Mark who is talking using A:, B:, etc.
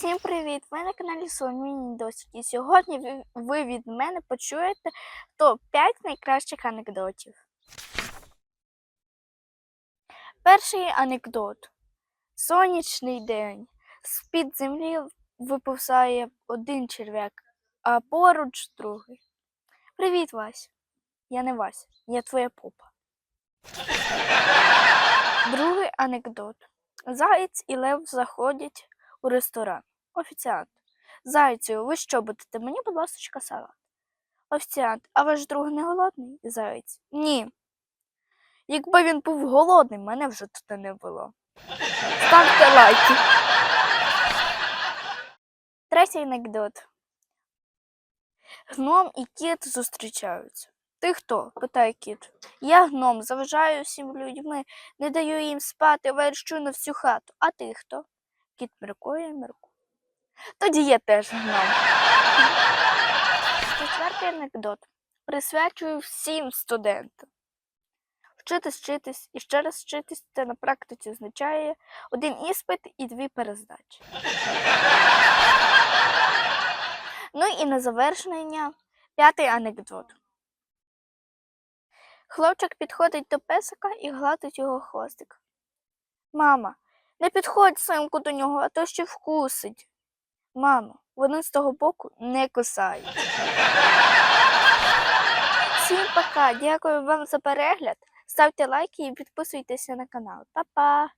A: Всім привіт! Ви на каналі Соломіні. І сьогодні ви- від мене почуєте топ-5 найкращих анекдотів. Перший анекдот. Сонячний день. З-під землі виповзає один черв'як, а поруч другий. Привіт, Вась. Я не Вася, я твоя попа. Другий анекдот. Заєць і лев заходять у ресторан. Офіціант. Зайцю, ви що будете? Мені, будь ласка, салат. Офіціант, а ваш друг не голодний? Заєць. Ні. Якби він був голодний, мене вже тут не було. Ставте лайки. Третій анекдот. Гном і кіт зустрічаються. Ти хто? питає кіт. Я гном, заважаю всім людьми, не даю їм спати, верщу на всю хату. А ти хто? Кіт міркує, міркує. Тоді я теж гном. Четвертий анекдот. Присвячую всім студентам. Вчитись, вчитись і ще раз вчитись це на практиці означає один іспит і дві перездачі. Ну і на завершення п'ятий анекдот. Хлопчик підходить до песика і гладить його хвостик. Мама, не підходь синку до нього, а то ще вкусить. Мамо, вони з того боку не кусають. Всім пока! Дякую вам за перегляд. Ставте лайки і підписуйтеся на канал. Па-па!